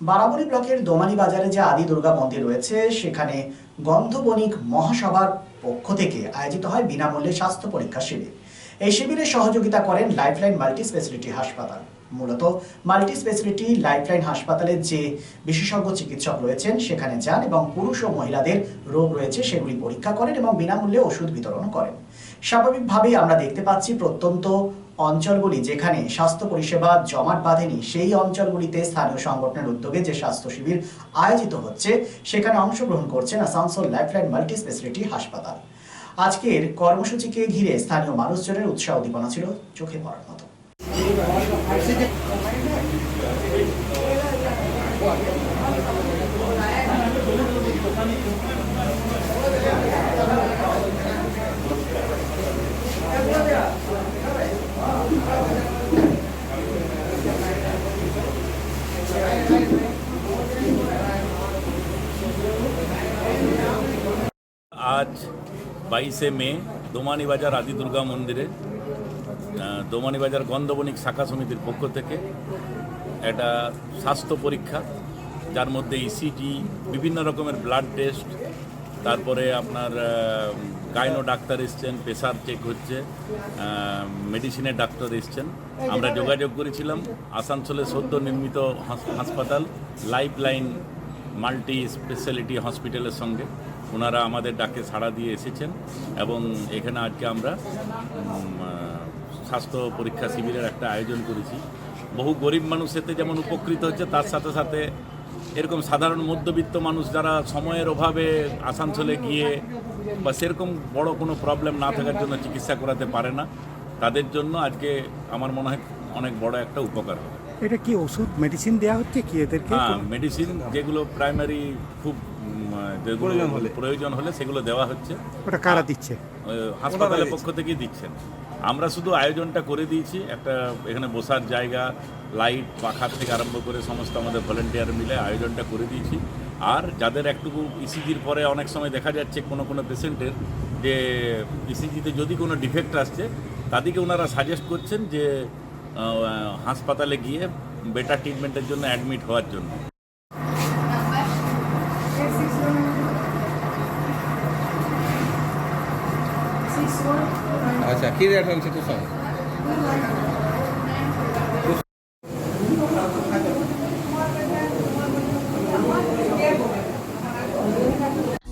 বারাবণী ব্লকের দোমানি বাজারে যে আদি দুর্গা মন্দির রয়েছে, সেখানে গন্ধবণিক মহাসভার পক্ষ থেকে আয়োজিত হয় বিনামূল্যে স্বাস্থ্য পরীক্ষা শিবির। এই শিবিরে সহযোগিতা করেন লাইফলাইন মাল্টি স্পেশালিটি হাসপাতাল মূলত মাল্টি স্পেশালিটি লাইফলাইন হাসপাতালের যে বিশেষজ্ঞ চিকিৎসক রয়েছেন, সেখানে যান এবং পুরুষ ও মহিলাদের রোগ রয়েছে, সেগুলি পরীক্ষা করেন এবং বিনামূল্যে ওষুধ বিতরণ করেন। স্বাভাবিকভাবেই আমরা দেখতে পাচ্ছি প্রত্যন্ত অঞ্চলগুলি যেখানে স্বাস্থ্য পরিষেবা জমাট বাঁধেনি, সেই অঞ্চলগুলিতে স্থানীয় সংগঠনের উদ্যোগে যে স্বাস্থ্য শিবির আয়োজিত হচ্ছে, সেখানে অংশগ্রহণ করছেন আসানসোল লাইফলাইন মাল্টি স্পেশালিটি হাসপাতাল। আজকের কর্মসূচিকে ঘিরে স্থানীয় মানুষজনের উৎসাহ উদ্দীপনা ছিল চোখে পড়ার মতো। আজ বাইশে মে দোমানি বাজার আদি দুর্গা মন্দিরে আহ, দোমানি বাজার গন্ধবণিক শাখা সমিতির পক্ষ থেকে একটা স্বাস্থ্য পরীক্ষা যার মধ্যে ইসিজি বিভিন্ন রকমের ব্লাড টেস্ট তারপরে আপনার গাইনো ডাক্তার এসছেন প্রেশার চেক হচ্ছে মেডিসিনের ডাক্তার এসছেন। আমরা যোগাযোগ করেছিলাম আসানসোলে সদ্য নির্মিত হাস- হাসপাতাল লাইফ লাইন মাল্টি স্পেশালিটি হসপিটালের সঙ্গে। ওনারা আমাদের ডাকে সাড়া দিয়ে এসেছেন এবং এখানে আজকে আমরা স্বাস্থ্য পরীক্ষা শিবিরের একটা আয়োজন করেছি। বহু গরিব মানুষ এতে যেমন উপকৃত হচ্ছে, তার সাথে সাথে এরকম সাধারণ মধ্যবিত্ত মানুষ যারা সময়ের অভাবে আসানসোলে গিয়ে বা সেরকম বড় কোনো প্রবলেম না থাকার জন্য চিকিৎসা করাতে পারে না, তাদের জন্য আজকে আমার মনে হয় অনেক বড় একটা উপকার হবে। এটা কি ওষুধ মেডিসিন দেওয়া হচ্ছে কি এদেরকে? হ্যাঁ মেডিসিন যেগুলো প্রাইমারি খুব উম, যেগুলো প্রয়োজন হলে। সেগুলো দেওয়া হচ্ছে। ওটা কারা দিচ্ছে? হাসপাতালের পক্ষ থেকেই দিচ্ছেন আমরা শুধু আয়োজনটা করে দিয়েছি একটা এখানে বসার জায়গা লাইট পাখার থেকে আরম্ভ করে সমস্ত আমাদের ভলেন্টিয়ার মিলে আয়োজনটা করে দিয়েছি। আর যাদের একটুকু ইসিজির পরে অনেক সময় দেখা যাচ্ছে কোনো কোনো পেশেন্টের যে ইসিজিতে যদি কোনো ডিফেক্ট আসছে তাদেরকে ওনারা সাজেস্ট করছেন যে হাসপাতালে গিয়ে বেটার ট্রিটমেন্টের জন্য অ্যাডমিট হওয়ার জন্য আচ্ছা কি রেট হচ্ছে একটু সঙ্গে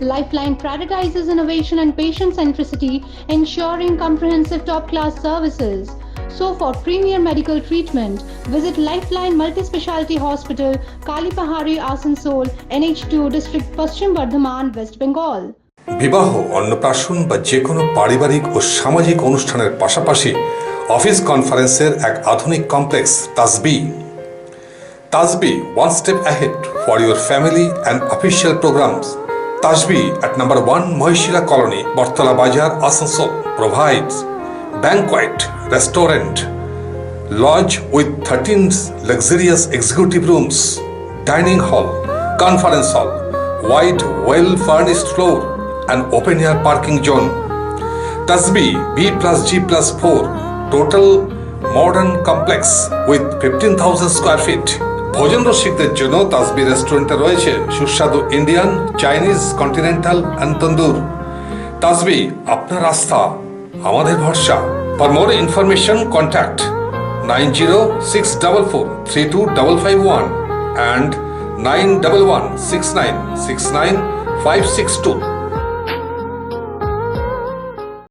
Lifeline prioritizes innovation and patient centricity, ensuring comprehensive top class services. So, for premier medical treatment, visit Lifeline Multi Speciality Hospital, Kalipahari, Asansol, NH2 District, Paschim Bardhaman, West Bengal. বিবাহ অন্নপ্রাশন বা যে কোনো পারিবারিক ও সামাজিক অনুষ্ঠানের পাশাপাশি অফিস কনফারেন্সের এক আধুনিক complex Tasbi Tasbi one step ahead for your family and official programs Tasbi at number one Mahishila colony Battala Bazar Asansol provides banquet restaurant lodge with 13 luxurious executive rooms, dining hall, conference hall, wide, well furnished floor, and open air parking zone. Tasbi B plus G plus 4, total modern complex with 15,000 square feet. ভোজন রসিকদের জন্য তাসবি রেস্টুরেন্টে রয়েছে সুস্বাদু Indian, Chinese continental and tandoor. Tasbi আপনার আস্থা আমাদের ভরসা। For more information contact nine zero six double four three two double five one and nine double one six nine six nine five six two